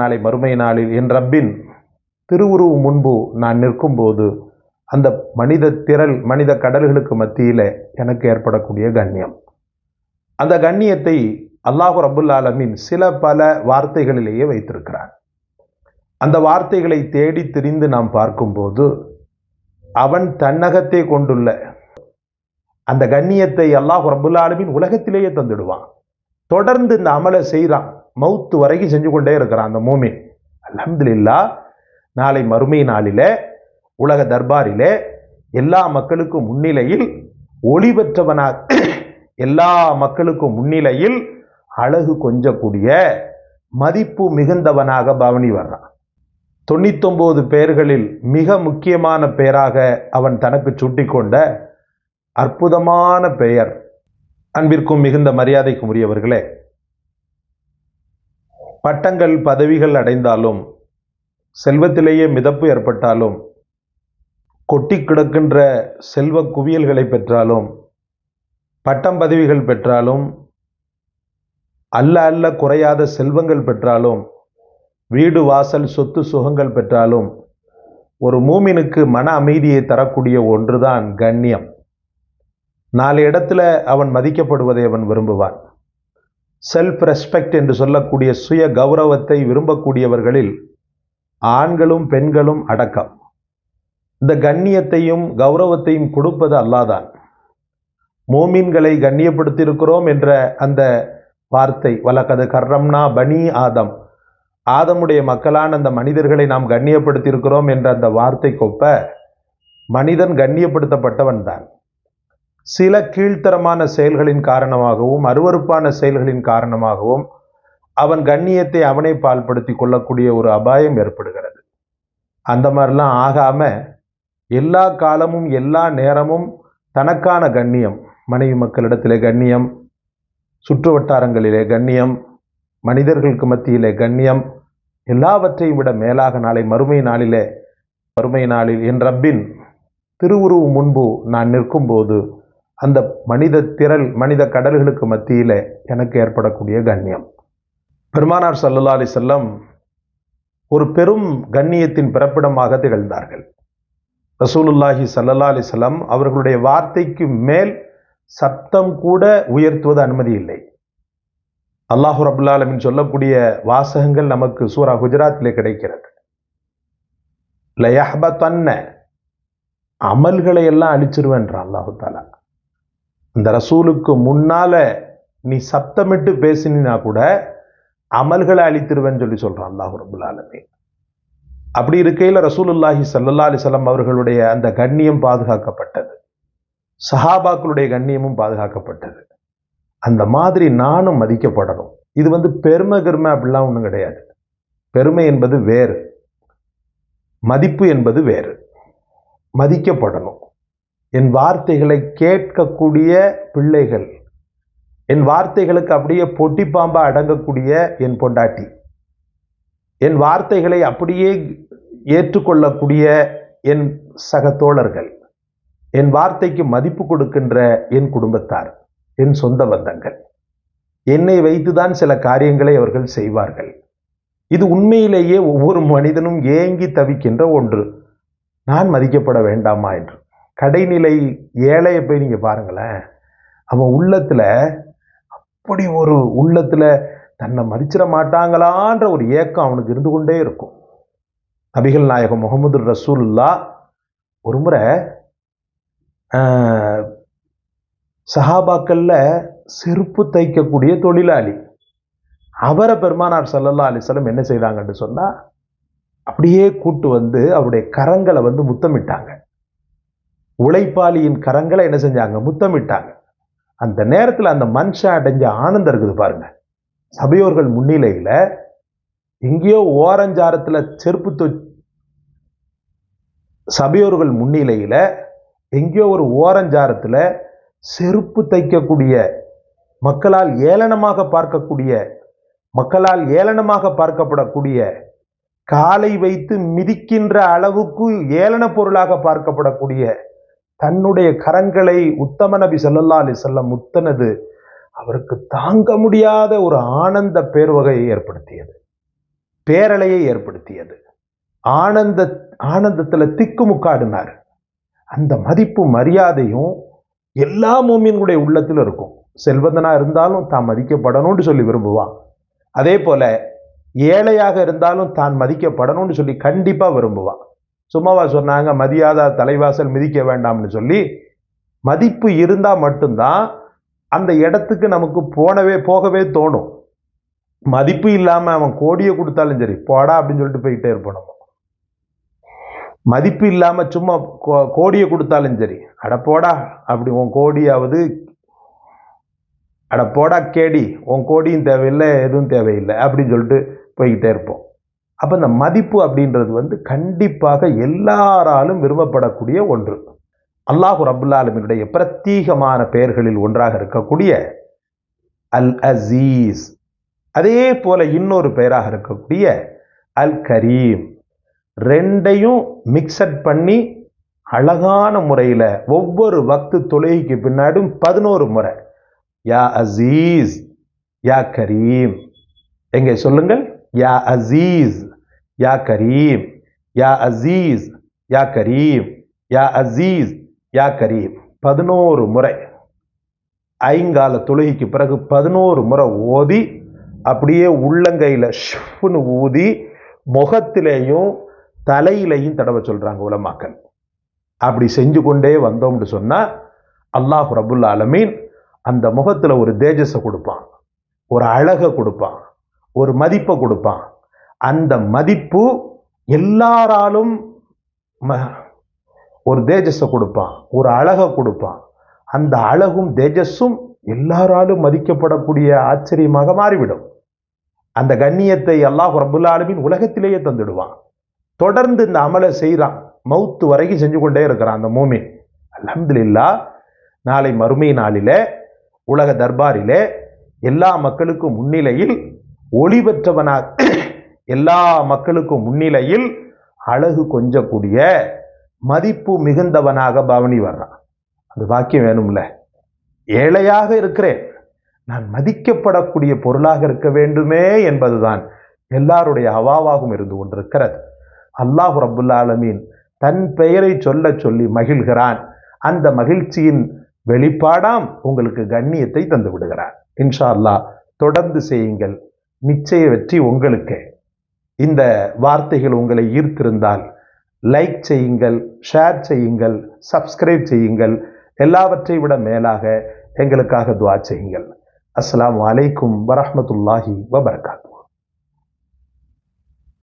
நாளை மறுமை நாளில் என் ரப்பின் திருவுருவு முன்பு நான் நிற்கும்போது அந்த மனித திரள் மனித கடல்களுக்கு மத்தியில் எனக்கு ஏற்படக்கூடிய கண்ணியம். அந்த கண்ணியத்தை அல்லாஹு ரபுல் ஆலமின் சில பல வார்த்தைகளிலேயே வைத்திருக்கிறார் அந்த வார்த்தைகளை தேடி திரிந்து நாம் பார்க்கும்போது அவன் தன்னகத்தை கொண்டுள்ள அந்த கண்ணியத்தை அல்லாஹ் ரபுல் ஆலமின் உலகத்திலேயே தந்துடுவான். தொடர்ந்து இந்த அமலை செய்கிறான் மவுத்து வரைக்கும் செஞ்சு கொண்டே இருக்கிறான் அந்த மூமின். அலமதுல்லா நாளை மறுமை நாளிலே உலக தர்பாரிலே எல்லா மக்களுக்கும் முன்னிலையில் ஒளி பெற்றவனாக எல்லா மக்களுக்கும் முன்னிலையில் அழகு கொஞ்சக்கூடிய மதிப்பு மிகுந்தவனாக பவனி வர்றான். தொண்ணூத்தொம்போது பெயர்களில் மிக முக்கியமான பெயராக அவன் தனக்கு சுட்டிக்கொண்ட அற்புதமான பெயர். அன்பிற்கும் மிகுந்த மரியாதைக்கும் உரியவர்களே பட்டங்கள் பதவிகள் அடைந்தாலும் செல்வத்திலேயே மிதப்பு ஏற்பட்டாலும் கொட்டி கிடக்கின்ற செல்வ குவியல்களை பெற்றாலும் பட்டம் பதவிகள் பெற்றாலும் அல்ல அல்ல குறையாத செல்வங்கள் பெற்றாலும் வீடு வாசல் சொத்து சுகங்கள் பெற்றாலும் ஒரு மூமினுக்கு மன அமைதியை தரக்கூடிய ஒன்றுதான் கண்ணியம். நாலு இடத்துல அவன் மதிக்கப்படுவதை அவன் விரும்புவான். செல்ஃப் ரெஸ்பெக்ட் என்று சொல்லக்கூடிய சுய கௌரவத்தை விரும்பக்கூடியவர்களில் ஆண்களும் பெண்களும் அடக்கம். இந்த கண்ணியத்தையும் கௌரவத்தையும் கொடுப்பது அல்லாதான். மோமீன்களை கண்ணியப்படுத்தியிருக்கிறோம் என்ற அந்த வார்த்தை வலக்கது கர்ரம்னா பனி ஆதம். ஆதமுடைய மக்களான அந்த மனிதர்களை நாம் கண்ணியப்படுத்தியிருக்கிறோம் என்ற அந்த வார்த்தை கொப்ப மனிதன் கண்ணியப்படுத்தப்பட்டவன் தான் சில கீழ்த்தரமான செயல்களின் காரணமாகவும் அருவறுப்பான செயல்களின் காரணமாகவும் அவன் கண்ணியத்தை அவனை பால்படுத்தி கொள்ளக்கூடிய ஒரு அபாயம் ஏற்படுகிறது. அந்த மாதிரிலாம் ஆகாம எல்லா காலமும் எல்லா நேரமும் தனக்கான கண்ணியம் மனைவி மக்களிடத்திலே கண்ணியம் சுற்று வட்டாரங்களிலே கண்ணியம் மனிதர்களுக்கு மத்தியிலே கண்ணியம் எல்லாவற்றையும் விட மேலாக நாளை மறுமை நாளிலே மறுமை நாளில் என் ரப்பின் திருவுருவு முன்பு நான் நிற்கும்போது அந்த மனித திரள் மனித கடல்களுக்கு மத்தியில் எனக்கு ஏற்படக்கூடிய கண்ணியம். பெருமானார் சல்லல்லா அலி செல்லம் ஒரு பெரும் கண்ணியத்தின் பிறப்பிடமாக திகழ்ந்தார்கள். ரசூலுல்லாஹி சல்லல்லா அலி செல்லம் அவர்களுடைய வார்த்தைக்கு மேல் சப்தம் கூட உயர்த்துவது அனுமதி இல்லை. அல்லாஹு ரபுல்லாலமின் சொல்லக்கூடிய வாசகங்கள் நமக்கு சூரா குஜராத்திலே கிடைக்கிறது. லயஹபத்தன்ன அமல்களை எல்லாம் அழிச்சிருவேன்றான் அல்லாஹு தாலா இந்த ரசூலுக்கு முன்னால நீ சப்தமிட்டு பேசினா கூட அமல்களை அழித்திருவேன்னு சொல்லி சொல்றான் அல்லாஹு ரபுல் ஆலமே அப்படி இருக்கையில் ரசூலுல்லாஹி சல்லா அலிசல்லாம் அவர்களுடைய அந்த கண்ணியம் பாதுகாக்கப்பட்டது. சஹாபாக்களுடைய கண்ணியமும் பாதுகாக்கப்பட்டது. அந்த மாதிரி நானும் மதிக்கப்படணும். இது வந்து பெருமை கருமை அப்படிலாம் ஒன்றும் கிடையாது. பெருமை என்பது வேறு. மதிப்பு என்பது வேறு. மதிக்கப்படணும். என் வார்த்தைகளை கேட்கக்கூடிய பிள்ளைகள் என் வார்த்தைகளுக்கு அப்படியே பொட்டி பாம்பா அடங்கக்கூடிய என் பொண்டாட்டி என் வார்த்தைகளை அப்படியே ஏற்றுக்கொள்ளக்கூடிய என் சக தோழர்கள் என் வார்த்தைக்கு மதிப்பு கொடுக்கின்ற என் குடும்பத்தார் என் சொந்த பந்தங்கள். என்னை வைத்துதான் சில காரியங்களை அவர்கள் செய்வார்கள். இது உண்மையிலேயே ஒவ்வொரு மனிதனும் ஏங்கி தவிக்கின்ற ஒன்று. நான் மதிக்கப்பட வேண்டாமா என்று. கடைநிலை ஏழையை போய் நீங்கள் பாருங்களேன். அவன் உள்ளத்தில் அப்படி ஒரு உள்ளத்தில் தன்னை மதிச்சிட மாட்டாங்களான்ற ஒரு ஏக்கம் அவனுக்கு இருந்து கொண்டே இருக்கும். நபிகள் நாயகம் முகமது ரசூல்லா ஒரு முறை சஹாபாக்களில் செருப்பு தைக்கக்கூடிய தொழிலாளி. அவரை பெருமானார் சல்லல்லா அலிஸ்லம் என்ன செய்தாங்கன்னு சொன்னால் அப்படியே கூட்டு வந்து அவருடைய கரங்களை வந்து முத்தமிட்டாங்க. உழைப்பாளியின் கரங்களை என்ன செஞ்சாங்க? முத்தமிட்டாங்க. அந்த நேரத்தில் அந்த மனுஷன் அடைஞ்ச ஆனந்தம் இருக்குது பாருங்க. சபையோர்கள் முன்னிலையில் எங்கேயோ ஓரஞ்சாரத்தில் செருப்பு தொ சபையோர்கள் முன்னிலையில் எங்கேயோ ஒரு ஓரஞ்சாரத்தில் செருப்பு தைக்கக்கூடிய மக்களால் ஏளனமாக பார்க்கக்கூடிய மக்களால் ஏளனமாக பார்க்கப்படக்கூடிய காலை வைத்து மிதிக்கின்ற அளவுக்கு ஏளன பொருளாக பார்க்கப்படக்கூடிய தன்னுடைய கரங்களை உத்தம நபி சொல்லல்லா அலி செல்லம் முத்தனது. அவருக்கு தாங்க முடியாத ஒரு ஆனந்த பேர்வகையை ஏற்படுத்தியது. பேரலையை ஏற்படுத்தியது. ஆனந்த ஆனந்தத்தில் திக்குமுக்காடினார் அந்த மதிப்பு மரியாதையும் எல்லா மோமியனுடைய உள்ளத்தில் இருக்கும். செல்வந்தனா இருந்தாலும் தான் மதிக்கப்படணும்னு சொல்லி விரும்புவான். அதே போல ஏழையாக இருந்தாலும் தான் மதிக்கப்படணும்னு சொல்லி கண்டிப்பாக விரும்புவான். சும்மாவா சொன்னாங்க மதியாதா தலைவாசல் மிதிக்க வேண்டாம்னு சொல்லி மதிப்பு இருந்தால் மட்டும்தான் அந்த இடத்துக்கு நமக்கு போனவே போகவே தோணும். மதிப்பு இல்லாமல் அவன் கோடியை கொடுத்தாலும் சரி போடா அப்படின்னு சொல்லிட்டு போயிட்டே இருப்போம் மதிப்பு இல்லாமல் சும்மா கோ- கோடியை கொடுத்தாலும் சரி அட போடா அப்படி உன் கோடியாவது அட போடா கேடி உன் கோடியும் தேவையில்லை எதுவும் தேவையில்லை அப்படின்னு சொல்லிட்டு போய்கிட்டே இருப்போம். அப்போ இந்த மதிப்பு அப்படின்றது வந்து கண்டிப்பாக எல்லாராலும் விரும்பப்படக்கூடிய ஒன்று. அல்லாஹு ரபுல்லாலமினுடைய பிரத்யேகமான பெயர்களில் ஒன்றாக இருக்கக்கூடிய அல் அசீஸ். அதே போல இன்னொரு பெயராக இருக்கக்கூடிய அல் கரீம். ரெண்டையும் மிக்சட் பண்ணி அழகான முறையில் ஒவ்வொரு வக்து தொழுகைக்கு பின்னாடும் பதினோரு முறை. யா அசீஸ் யா கரீம். எங்கே சொல்லுங்கள்? யா அசீஸ். யா கரீம் யா அசீஸ் யா கரீம் யா அசீஸ் யா கரீம் பதினோரு முறை. ஐங்கால தொழுகைக்கு பிறகு பதினோரு முறை ஓதி அப்படியே உள்ளங்கையில் ஷிஃப்னு ஊதி முகத்திலேயும் தலையிலையும் தடவை சொல்கிறாங்க உலமாக்கள். அப்படி செஞ்சு கொண்டே வந்தோம்னு சொன்னால் அல்லாஹ் ரபுல் ஆலமீன் அந்த முகத்தில் ஒரு தேஜஸை கொடுப்பான். ஒரு அழகை கொடுப்பான். ஒரு மதிப்பை கொடுப்பான். அந்த மதிப்பு எல்லாராலும் ம- ஒரு தேஜஸை கொடுப்பான் ஒரு அழகை கொடுப்பான். அந்த அழகும் தேஜஸும் எல்லாராலும் மதிக்கப்படக்கூடிய ஆச்சரியமாக மாறிவிடும். அந்த கண்ணியத்தை அல்லாஹ் ரபுல்லாலுமின் உலகத்திலேயே தந்துடுவான். தொடர்ந்து இந்த அமலை செய்கிறான் மௌத்து வரைக்கும் செஞ்சு கொண்டே இருக்கிறான் அந்த மூமின். அலமதுல்லா நாளை மறுமை நாளிலே உலக தர்பாரிலே எல்லா மக்களுக்கும் முன்னிலையில் ஒளி பெற்றவனாக எல்லா மக்களுக்கும் முன்னிலையில் அழகு கொஞ்சக்கூடிய மதிப்பு மிகுந்தவனாக பவனி வர்றான். அந்த வாக்கியம் வேணும்ல? ஏழையாக இருக்கிறேன். நான் மதிக்கப்படக்கூடிய பொருளாக இருக்க வேண்டுமே என்பதுதான் எல்லாருடைய அவாவாகவும் இருந்து கொண்டிருக்கிறது. அல்லாஹ் ரபுல் ஆலமீன் தன் பெயரை சொல்ல சொல்லி மகிழ்கிறான். அந்த மகிழ்ச்சியின் வெளிப்பாடாம் உங்களுக்கு கண்ணியத்தை தந்து விடுகிறான் இன்ஷா அல்லாஹ் தொடர்ந்து செய்யுங்கள். நிச்சய வெற்றி உங்களுக்கு. இந்த வார்த்தைகள் உங்களை ஈர்த்திருந்தால் லைக் செய்யுங்கள் ஷேர் செய்யுங்கள் சப்ஸ்கிரைப் செய்யுங்கள் எல்லாவற்றை விட மேலாக எங்களுக்காக துவா செய்யுங்கள். அஸ்லாம் அலைக்கும் வரமத்துல்லாஹி வபர்காத்.